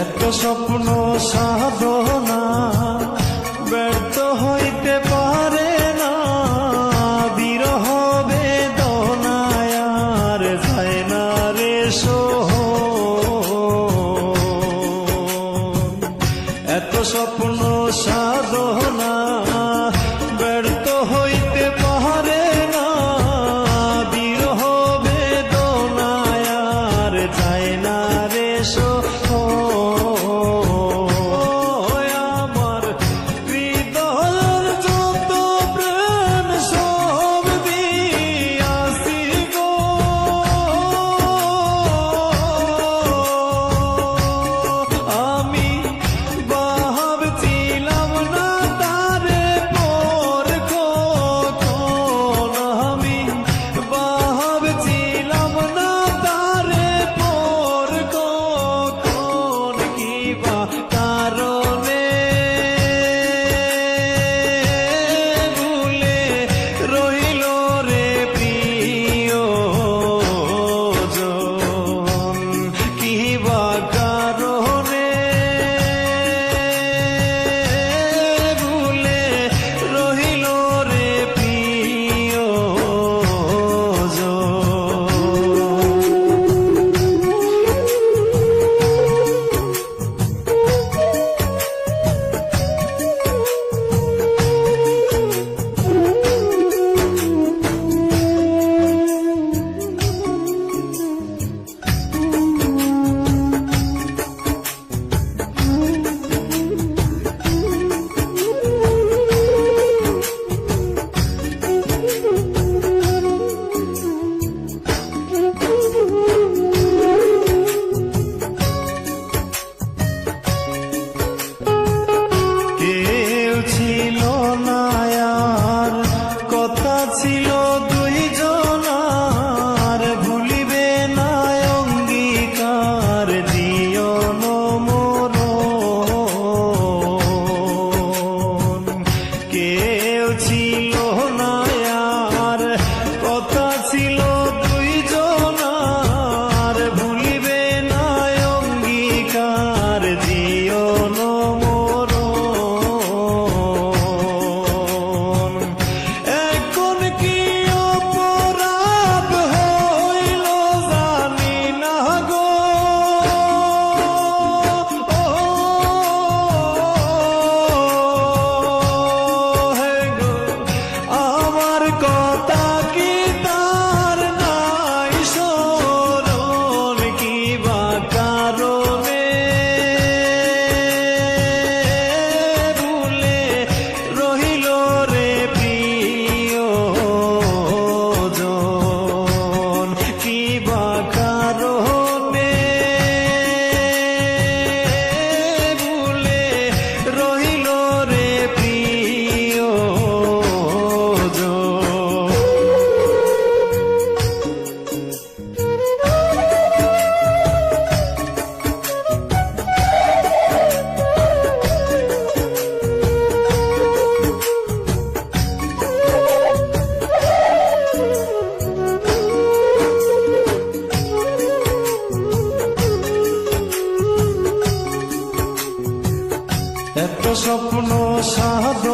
এত স্বপ্ন সাধনা ব্যর্থ হইতে পারে না। বিরহ বেদনায়ার যায় না রে সোহ এত স্বপ্ন সাধনা ছিল স্বপ্ন সাধ